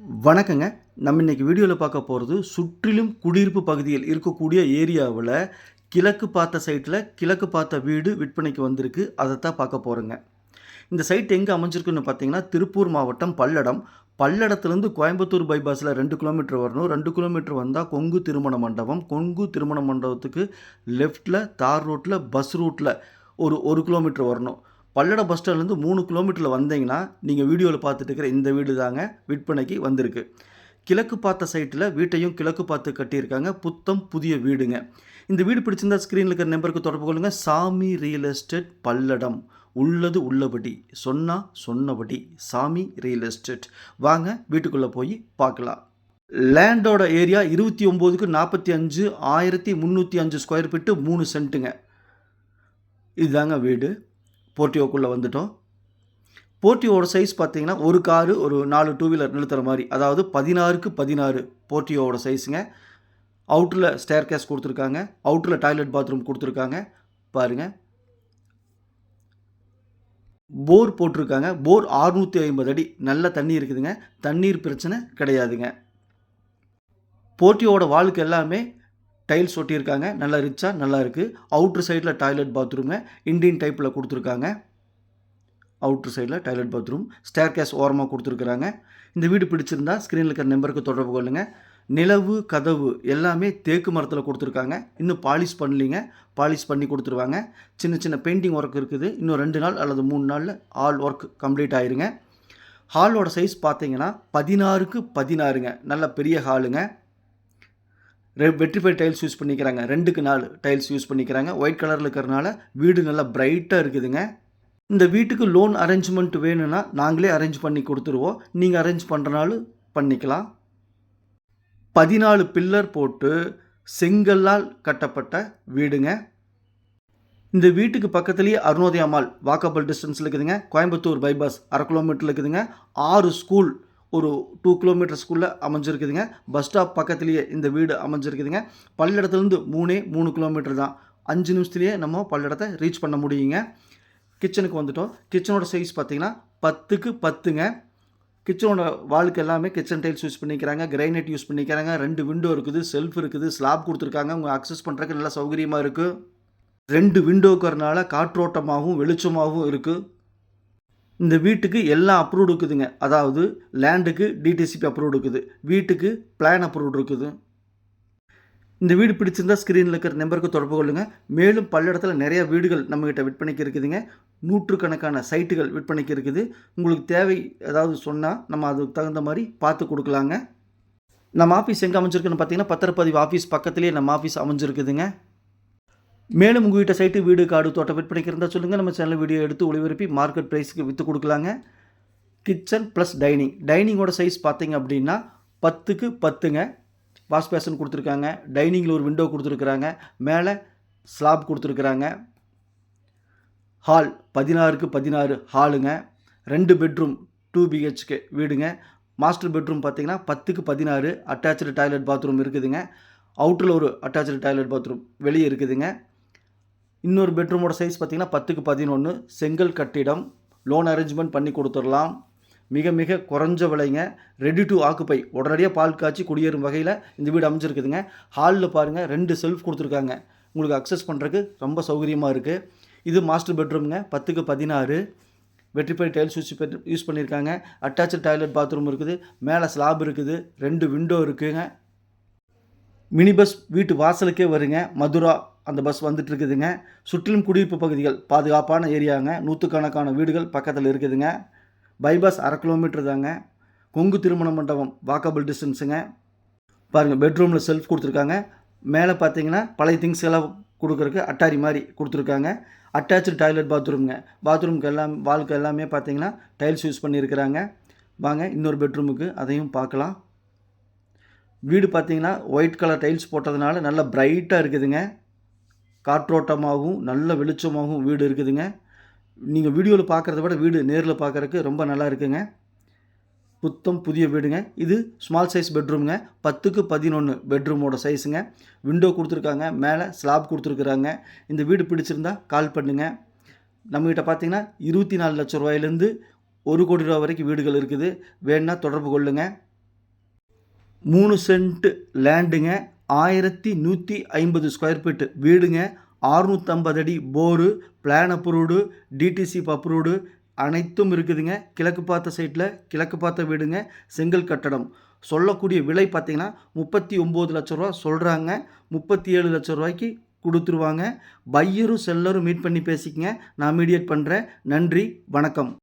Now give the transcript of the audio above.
வணக்கங்க. நம்ம இன்னைக்கு வீடியோவில் பார்க்க போகிறது சுற்றிலும் குடியிருப்பு பகுதியில் இருக்கக்கூடிய ஏரியாவில் கிழக்கு பார்த்த சைட்டில் கிழக்கு பார்த்த வீடு விற்பனைக்கு வந்திருக்கு. அதைத்தான் பார்க்க போகிறோங்க இந்த சைட் எங்கே அமைஞ்சிருக்குன்னு பார்த்தீங்கன்னா திருப்பூர் மாவட்டம் பல்லடம். பல்லடத்துலேருந்து கோயம்புத்தூர் பைபாஸில் ரெண்டு கிலோமீட்டர் வரணும். ரெண்டு கிலோமீட்டர் வந்தால் கொங்கு திருமண மண்டபம். கொங்கு திருமண மண்டபத்துக்கு லெஃப்ட்டில் தார் ரோட்டில் பஸ் ரூட்டில் ஒரு ஒரு கிலோமீட்டர் வரணும். பல்லடம் பஸ் ஸ்டாண்ட்லேருந்து மூணு கிலோமீட்டரில் வந்தீங்கன்னா நீங்கள் வீடியோவில் பார்த்துட்டு இருக்கிற இந்த வீடு தாங்க விற்பனைக்கு வந்திருக்கு. கிழக்கு பார்த்த சைட்டில் வீட்டையும் கிழக்கு பார்த்து கட்டியிருக்காங்க. புத்தம் புதிய வீடுங்க. இந்த வீடு பிடிச்சிருந்தா ஸ்க்ரீனில் இருக்கிற நம்பருக்கு தொடர்பு கொள்ளுங்கள் சாமி ரியல் எஸ்டேட் பல்லடம். உள்ளது உள்ளபடி. சொன்னால் சொன்னபடி. சாமி ரியல் எஸ்டேட் வாங்க வீட்டுக்குள்ளே போய் பார்க்கலாம். லேண்டோட ஏரியா இருபத்தி ஒம்போதுக்கு நாற்பத்தி அஞ்சு ஆயிரத்தி முந்நூற்றி அஞ்சு ஸ்கொயர் ஃபீட்டு மூணு சென்ட்டுங்க இதுதாங்க வீடு. போர்ட்டியோக்குள்ளே வந்துட்டோம். போர்ட்டியோட சைஸ் பார்த்தீங்கன்னா ஒரு காரு ஒரு நாலு டூ வீலர் நிறுத்துகிற மாதிரி. அதாவது பதினாறுக்கு பதினாறு போர்ட்டியோட சைஸுங்க அவுட்டரில் ஸ்டேர் கேஸ் கொடுத்துருக்காங்க. அவுட்டரில் டாய்லெட் பாத்ரூம் கொடுத்துருக்காங்க. பாருங்கள் போர் போட்டிருக்காங்க. போர் 650 ஐம்பது அடி. நல்ல தண்ணி இருக்குதுங்க. தண்ணீர் பிரச்சனை கிடையாதுங்க. போட்டியோட வாழ்க்கை எல்லாமே டைல்ஸ் ஒட்டியிருக்காங்க. நல்லா ரிச்சாக நல்லா இருக்குது அவுட்ரு சைடில் டாய்லெட் பாத்ரூமு இண்டியன் டைப்பில் கொடுத்துருக்காங்க. அவுட்ரு சைடில் டாய்லெட் பாத்ரூம். ஸ்டேர் கேஸ் ஓரமாக கொடுத்துருக்குறாங்க. இந்த வீடு பிடிச்சிருந்தா ஸ்க்ரீனில் இருக்கிற நம்பருக்கு தொடர்பு கொள்ளுங்கள் நிலவு கதவு எல்லாமே தேக்கு மரத்தில் கொடுத்துருக்காங்க. இன்னும் பாலிஷ் பண்ணலிங்க. பாலிஷ் பண்ணி கொடுத்துருவாங்க. சின்ன சின்ன பெயிண்டிங் ஒர்க் இருக்குது. இன்னும் ரெண்டு நாள் அல்லது மூணு நாளில் ஆல் ஒர்க் கம்ப்ளீட் ஆயிருங்க. ஹாலோட சைஸ் பார்த்தீங்கன்னா பதினாறுக்கு பதினாறுங்க. நல்ல பெரிய ஹாலுங்க. ரெ வெற்றிஃபை டைல்ஸ் யூஸ் பண்ணிக்கிறாங்க. ரெண்டுக்கு நாலு டைல்ஸ் யூஸ் பண்ணிக்கிறாங்க. ஒயிட் கலரில் இருக்கிறனால வீடு நல்லா பிரைட்டாக இருக்குதுங்க. இந்த வீட்டுக்கு லோன் அரேஞ்ச்மெண்ட் வேணும்னா நாங்களே அரேஞ்ச் பண்ணி கொடுத்துருவோம். நீங்கள் அரேஞ்ச் பண்ணுறனாலும் பண்ணிக்கலாம். பதினாலு பில்லர் போட்டு செங்கல்லால் கட்டப்பட்ட வீடுங்க. இந்த வீட்டுக்கு பக்கத்துலேயே அருணோதயா மால் வாக்கபிள் டிஸ்டன்ஸில் இருக்குதுங்க. கோயம்புத்தூர் பைபாஸ் அரை கிலோமீட்டரில் இருக்குதுங்க. ஆறு ஸ்கூல் ஒரு டூ கிலோமீட்டர்ஸ்குள்ளே அமைஞ்சிருக்குதுங்க. பஸ் ஸ்டாப் பக்கத்துலேயே இந்த வீடு அமைஞ்சிருக்குதுங்க. பல்லடத்துலேருந்து மூணே மூணு கிலோமீட்டர் தான். அஞ்சு நிமிஷத்துலேயே நம்ம பல்லடத்தை ரீச் பண்ண முடியுங்க. கிச்சனுக்கு வந்துட்டோம். கிச்சனோட சைஸ் பார்த்தீங்கன்னா பத்துக்கு பத்துங்க. கிச்சனோட வாழ்க்கை எல்லாமே கிச்சன் டைல்ஸ் யூஸ் பண்ணிக்கிறாங்க. கிரைனைட் யூஸ் பண்ணிக்கிறாங்க. ரெண்டு விண்டோ இருக்குது. செல்ஃப் இருக்குது. ஸ்லாப் கொடுத்துருக்காங்க. உங்கள் அக்சஸ் பண்ணுறதுக்கு நல்லா சௌகரியமாக இருக்குது ரெண்டு விண்டோக்கிறனால காற்றோட்டமாகவும் வெளிச்சமாகவும் இருக்குது இந்த வீட்டுக்கு எல்லாம் அப்ரூவ்டு இருக்குதுங்க. அதாவது லேண்டுக்கு டிடிசிபி அப்ரூவ்டு இருக்குது. வீட்டுக்கு பிளான் அப்ரூவ்டு இருக்குது. இந்த வீடு பிடிச்சிருந்தா ஸ்க்ரீனில் இருக்கிற நம்பருக்கு தொடர்பு கொள்ளுங்கள் மேலும் பல்ல இடத்துல நிறையா வீடுகள் நம்மக்கிட்ட விற்பனைக்கு இருக்குதுங்க. நூற்றுக்கணக்கான சைட்டுகள் விற்பனைக்கு இருக்குது. உங்களுக்கு தேவை ஏதாவது சொன்னால் நம்ம அதுக்கு தகுந்த மாதிரி பார்த்து கொடுக்கலாங்க. நம்ம ஆஃபீஸ் எங்கே அமைஞ்சிருக்குன்னு பார்த்தீங்கன்னா பத்திரப்பதிவு ஆஃபீஸ் பக்கத்துலேயே நம்ம ஆஃபீஸ் அமைஞ்சிருக்குதுங்க. மேலும் உங்கள் வீட்டை சைட்டு வீடு காடு தோட்டம் விற்பனைக்கு இருந்தால் சொல்லுங்கள் நம்ம சேனல் வீடியோ எடுத்து ஒளிபரப்பி மார்க்கெட் ப்ரைஸுக்கு விற்று கொடுக்கலாங்க. கிச்சன் ப்ளஸ் டைனிங் டைனிங்கோட சைஸ் பார்த்தீங்க அப்படின்னா பத்துக்கு பத்துங்க. வாஷ் பேஷன் கொடுத்துருக்காங்க. டைனிங்கில் ஒரு விண்டோ கொடுத்துருக்குறாங்க. மேலே ஸ்லாப் கொடுத்துருக்குறாங்க. ஹால் பதினாறுக்கு பதினாறு ஹாலுங்க ரெண்டு பெட்ரூம் டூ பிஹெச்கே வீடுங்க. மாஸ்டர் பெட்ரூம் பார்த்தீங்கன்னா பத்துக்கு பதினாறு. அட்டாச்சு டாய்லெட் பாத்ரூம் இருக்குதுங்க. அவுட்டரில் ஒரு அட்டாச்சு டாய்லெட் பாத்ரூம் வெளியே இருக்குதுங்க. இன்னொரு பெட்ரூமோட சைஸ் பார்த்தீங்கன்னா பத்துக்கு பதினொன்று செங்கல் கட்டிடம். லோன் அரேஞ்ச்மெண்ட் பண்ணி கொடுத்துடலாம். மிக மிக குறைஞ்ச விலைங்க. ரெடி டு ஆக்குப்பை உடனடியாக பால் காய்ச்சி குடியேறும் வகையில் இந்த வீடு அமைஞ்சிருக்குதுங்க. ஹாலில் பாருங்கள் ரெண்டு செல்ஃப் கொடுத்துருக்காங்க. உங்களுக்கு அக்சஸ் பண்ணுறதுக்கு ரொம்ப சௌகரியமாக இருக்குது இது மாஸ்டர் பெட்ரூம்ங்க பத்துக்கு பதினாறு. வெற்றிப்பை டைல்ஸ் யூஸ் யூஸ் பண்ணியிருக்காங்க. அட்டாச்சு டாய்லெட் பாத்ரூம் இருக்குது. மேலே ஸ்லாப் இருக்குது. ரெண்டு விண்டோ இருக்குதுங்க மினி பஸ் வீட்டு வாசலுக்கே வருங்க. மதுரா அந்த பஸ் வந்துட்டு இருக்குதுங்க சுற்றிலும் குடியிருப்பு பகுதிகள் பாதுகாப்பான ஏரியாங்க. நூற்றுக்கணக்கான வீடுகள் பக்கத்தில் இருக்குதுங்க. பைபாஸ் அரை கிலோமீட்டர் தாங்க. கொங்கு திருமண மண்டபம் வாக்கபிள் டிஸ்டன்ஸுங்க பாருங்கள் பெட்ரூமில் செல்ஃப் கொடுத்துருக்காங்க. மேலே பார்த்தீங்கன்னா பழைய திங்ஸ் எல்லாம் கொடுக்குறக்கு அட்டாரி மாதிரி கொடுத்துருக்காங்க. அட்டாச்சு டாய்லெட் பாத்ரூம்ங்க பாத்ரூம்க்கு எல்லாம் வாழ்க்கை எல்லாமே பார்த்தீங்கன்னா டைல்ஸ் யூஸ் பண்ணியிருக்கிறாங்க. வாங்க இன்னொரு பெட்ரூமுக்கு அதையும் பார்க்கலாம். வீடு பார்த்தீங்கன்னா ஒயிட் கலர் டைல்ஸ் போட்டதுனால நல்லா பிரைட்டாக இருக்குதுங்க. காற்றோட்டமாகவும் நல்ல வெளிச்சமாகவும் வீடு இருக்குதுங்க. நீங்கள் வீடியோவில் பார்க்குறத விட வீடு நேரில் பார்க்குறக்கு ரொம்ப நல்லா இருக்குங்க. புத்தம் புதிய வீடுங்க. இது ஸ்மால் சைஸ் பெட்ரூமுங்க பத்துக்கு பதினொன்று பெட்ரூமோட சைஸுங்க விண்டோ கொடுத்துருக்காங்க. மேலே ஸ்லாப் கொடுத்துருக்குறாங்க. இந்த வீடு பிடிச்சிருந்தா கால் பண்ணுங்கள் நம்மக்கிட்ட பார்த்தீங்கன்னா இருபத்தி நாலு லட்ச ரூபாயிலேருந்து ஒரு கோடி ரூபா வரைக்கும் வீடுகள் இருக்குது. வேணுன்னா தொடர்பு கொள்ளுங்கள் மூணு சென்ட் லேண்டுங்க ஆயிரத்தி நூற்றி ஐம்பது ஸ்கொயர் ஃபீட் வீடுங்க அறுநூற்றம்பது அடி bore plan approved DTC approved அனைத்தும் இருக்குதுங்க. கிழக்கு பார்த்த சைட்டில் கிழக்கு பார்த்த வீடுங்க செங்கல் கட்டடம். சொல்லக்கூடிய விலை பார்த்திங்கன்னா முப்பத்தி ஒம்பது லட்ச ரூபா சொல்கிறாங்க முப்பத்தி ஏழு லட்ச ரூபாய்க்கு கொடுத்துருவாங்க. பையரும் செல்லரும் மீட் பண்ணி பேசிக்கங்க. நான் மீடியேட் பண்ணுறேன் நன்றி வணக்கம்.